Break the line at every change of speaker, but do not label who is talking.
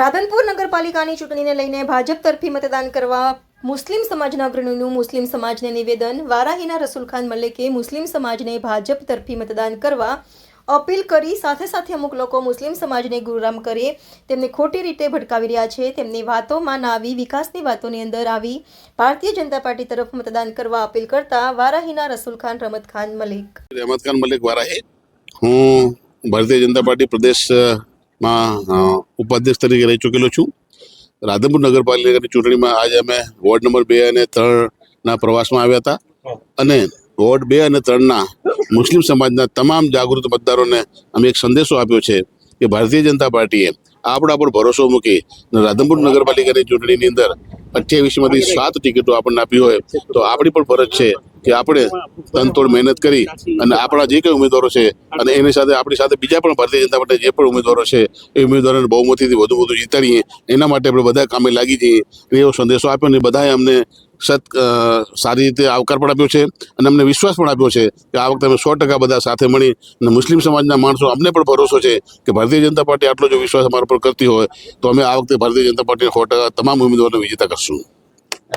રાધનપુર નગરપાલિકાની ચૂંટણીને લઈને ભાજપ તરફી મતદાન કરવા મુસ્લિમ સમાજના અગ્રણીનું મુસ્લિમ સમાજને નિવેદન. વારાહીના રસુલખાન મલિકે મુસ્લિમ સમાજને ભાજપ તરફી મતદાન કરવા અપીલ કરી. સાથે સાથે અમુક લોકો મુસ્લિમ સમાજને ગુરામ કરે. તેમને ખોટી રીતે ભટકાવી રહ્યા છે. તેમની વાતોમાં ના આવી વિકાસની વાતોની અંદર આવી ભારતીય જનતા પાર્ટી તરફ મતદાન કરવા અપીલ કરતા વારાહીના રસુલ ખાન, રમત ખાન મલિક.
રમતખાન મલિક વારાહી. હું ભારતીય જનતા પાર્ટી પ્રદેશમાં અ, ઉપાધ્યક્ષ તરીકે રહી ચૂકેલો છું. રાધનપુર નગરપાલિકાની ચૂંટણીમાં આજે અમે વોર્ડ નંબર બે અને ત્રણના પ્રવાસમાં આવ્યા હતા. અને વોર્ડ બે અને ત્રણના મુસ્લિમ સમાજના તમામ જાગૃત મતદારોને અમે એક સંદેશો આપ્યો છે કે ભારતીય જનતા પાર્ટીએ આપણા પર ભરોસો મૂકી રાધનપુર નગરપાલિકાની ચૂંટણીની અંદર અઠ્યાવીસમાંથી સાત ટિકિટો આપણને આપી હોય તો આપણી પણ ફરજ છે કે આપણે તનતોડ મહેનત કરી અને આપણા જે કંઈ ઉમેદવારો છે અને એની સાથે આપણી સાથે બીજા પણ ભારતીય જનતા પાર્ટી જે પણ ઉમેદવારો છે, એ ઉમેદવારોને બહુમતીથી વધુ વધુ જીતાડીએ. એના માટે આપણે બધા કામે લાગી જઈએ એવો સંદેશો આપ્યો ને બધાએ અમને સત સારી રીતે આવકાર પણ આપ્યો છે અને અમને વિશ્વાસ પણ આપ્યો છે કે આ વખતે અમે સો ટકા બધા સાથે મળી અને મુસ્લિમ સમાજના માણસો અમને પણ ભરોસો છે કે ભારતીય જનતા પાર્ટી આટલો જો વિશ્વાસ અમારા પર કરતી હોય તો અમે આ વખતે ભારતીય જનતા પાર્ટીના સો ટકા તમામ ઉમેદવારોને વિજેતા કરશું.